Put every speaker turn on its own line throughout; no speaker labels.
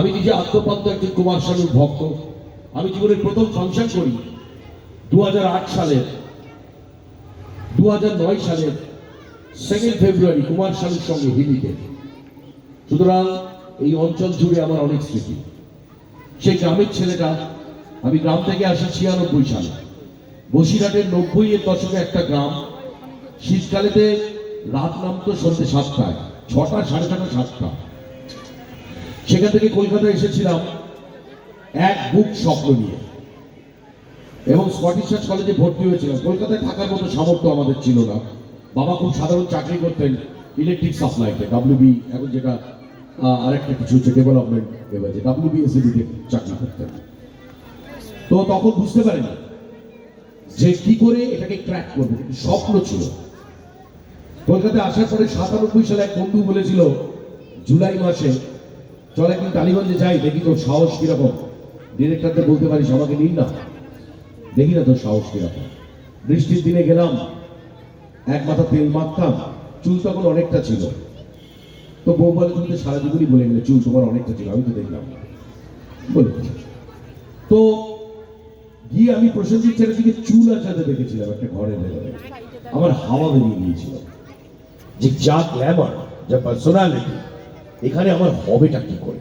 আমি নিজে আত্মপান্ত একজন কুমার শানুর ভক্ত। আমি জীবনের প্রথম ফাংশন করি দু সালের দু সালের সেকেন্ড ফেব্রুয়ারি কুমার শানুর সঙ্গে হিলিতে সুতরাং এই অঞ্চল জুড়ে আমার অনেক স্মৃতি। সেই গ্রামের ছেলেটা, আমি গ্রাম থেকে আসি ছিয়ানব্বই সালে। বসিরহাটের নব্বই এর দশকে একটা গ্রাম। শীতকালেতে রাত নামতো সন্ধ্যে সাতটায়, ছটা সাড়ে ছটা, সাতটা। সেখান থেকে কলকাতা এসেছিলাম এক বুক স্বপ্ন নিয়ে। এবং স্কটিশ কলেজে ভর্তি হয়েছিলাম। কলকাতায় থাকার মতো সামর্থ্য আমাদের ছিল না। বাবা খুব সাধারণ চাকরি করতেন ইলেকট্রিক সাপ্লাইতে ডাব্লিউবি এখন যেটা আরেকটা কিছু হচ্ছে ডেভেলপমেন্ট এবার ডাব্লিউবিএসএবিতে চাকরি করতেন। তো তখন বুঝতে পারিনি যে কি করে এটাকে ক্র্যাক করব স্বপ্ন ছিল। কলকাতায় আসার পরে সাতানব্বই সালে এক বন্ধু বলেছিল, জুলাই মাসে চল একদিন টালিগঞ্জে যাই, দেখি তোর সাহস কীরকম। ডিরেক্টরদের বলতে পারিস আমাকে নিন না। দেখি না তোর সাহস কীরকম। বৃষ্টির দিনে গেলাম, এক মাথা তেল মাখতাম, চুল তখন অনেকটা ছিল। তো বউ বলে তুমি সারা জীবনই বলে গেলে চুল তোমার অনেকটা ছিল, আমি তো দেখলাম বলে তো গিয়ে আমি প্রসেনজিৎ চ্যাটার্জিকে চুল আচাতে দেখেছিলাম একটা ঘরের ভেতরে। আমার হাওয়া বেরিয়ে গিয়েছিল। যে যা গ্ল্যামার যা পার্সোনালিটি এখানে আমার হবেটা কি করে?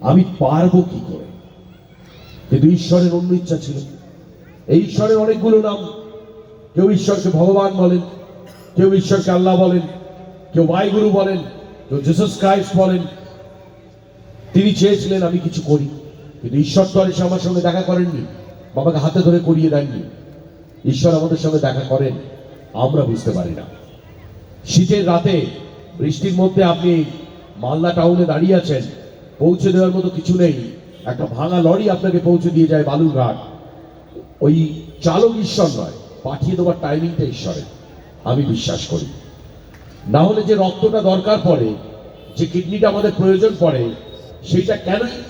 আমি পারব কি করে? কিন্তু ঈশ্বরের অন্য ইচ্ছা ছিল। এই ঈশ্বরের অনেকগুলো নাম। কেউ ঈশ্বরকে ভগবান বলেন, কেউ ঈশ্বরকে আল্লাহ বলেন, কেউ বাইগুরু বলেন, কেউ জেসাস ক্রাইস্ট বলেন। তিনি চেয়েছিলেন আমি কিছু করি, কিন্তু ঈশ্বর তো এসে আমার সঙ্গে দেখা করেননি, বাবাকে হাতে ধরে করিয়ে দেননি। ঈশ্বর আমাদের সঙ্গে দেখা করেন, আমরা বুঝতে পারি না। শীতের রাতে, বৃষ্টির মধ্যে আপনি মালদা টাউনে দাঁড়িয়ে আছেন, পৌঁছে দেওয়ার মতো কিছু নেই। একটা ভাঙা লরি আপনাকে পৌঁছে দিয়ে যায় বালুরঘাট। ওই চালক ঈশ্বর নয়, পাঠিয়ে দেওয়ার টাইমিংটা ঈশ্বরের। আমি বিশ্বাস করি। না হলে যে রক্তটা দরকার পড়ে, যে কিডনিটা আমাদের প্রয়োজন পড়ে, সেইটা কেনই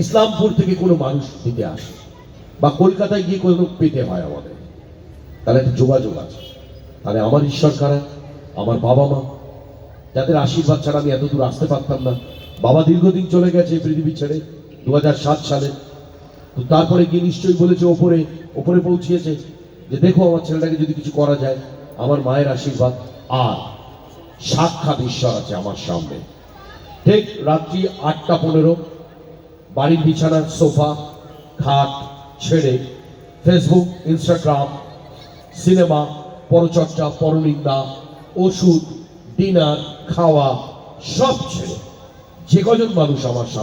ইসলামপুর থেকে কোনো মানুষ দিতে আসে? বা কলকাতায় গিয়ে কোনো পেতে হয় আমাদের? তাহলে একটা যোগাযোগ আছে। তাহলে আমার ঈশ্বর কারা? আমার বাবা মা? যাদের আশীর্বাদ ছাড়া আমি এত দূর আসতে পারতাম না। বাবা দীর্ঘদিন চলে গেছে পৃথিবী ছেড়ে দু হাজার সাত সালে। তো তারপরে গিয়ে নিশ্চয়ই বলেছে, ওপরে ওপরে পৌঁছিয়েছে যে, দেখো আমার ছেলেটাকে যদি কিছু করা যায়, আমার মায়ের আশীর্বাদ। আর সাক্ষাৎ ঈশ্বর আছে আমার সামনে। ঠিক রাত্রি আটটা পনেরো, বাড়ির বিছানার সোফা, খাট, ছেড়ে ফেসবুক, ইনস্টাগ্রাম, সিনেমা, পরচর্চা, পরনিন্দা, ওষুধ ডিনার খাওয়া সব ছেড়ে। যে কজন মানুষ আমার সামনে